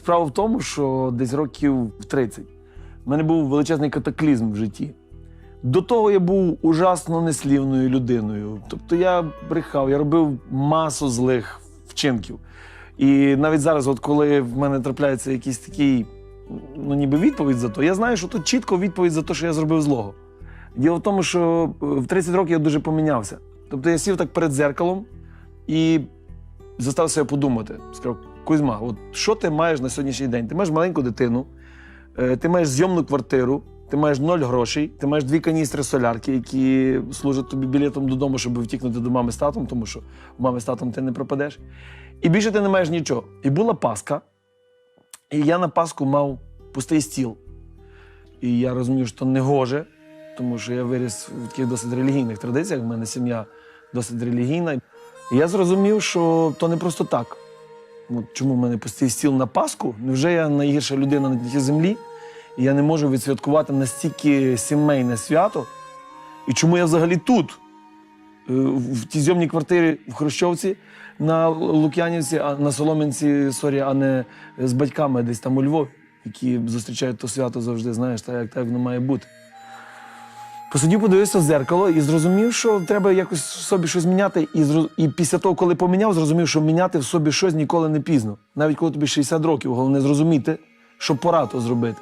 Справа в тому, що десь років в 30 в мене був величезний катаклізм в житті. До того я був ужасно неслівною людиною. Тобто я брехав, я робив масу злих вчинків. І навіть зараз, от коли в мене трапляється якийсь такий, ну ніби відповідь за то, я знаю, що тут чітко відповідь за те, що я зробив злого. Діло в тому, що е, в 30 років я дуже помінявся. Тобто я сів так перед дзеркалом і заставив себе подумати. Сказав, Кузьма, от що ти маєш на сьогоднішній день? Ти маєш маленьку дитину, е, ти маєш зйомну квартиру, ти маєш ноль грошей, ти маєш дві каністри солярки, які служать тобі білетом додому, щоб втікнути до мами з татом, тому що мами з татом ти не пропадеш. І більше ти не маєш нічого. І була Пасха, і я на Пасху мав пустий стіл. І я розумів, що не гоже, тому що я виріс в таких досить релігійних традиціях. В мене сім'я досить релігійна. І я зрозумів, що то не просто так. От чому в мене пустий стіл на Пасху? Невже я найгірша людина на цій землі? І я не можу відсвяткувати настільки сімейне свято? І чому я взагалі тут? Е, В тій зйомній квартирі в Хрущовці на Лук'янівці, а на Солом'янці, сорі, а не з батьками десь там у Львові, які зустрічають то свято завжди, знаєш, так як так воно має бути. Посидів, подивився в зеркало і зрозумів, що треба якось в собі щось міняти. І, зроз... і після того, коли поміняв, зрозумів, що міняти в собі щось ніколи не пізно. Навіть коли тобі 60 років, головне зрозуміти, що пора то зробити.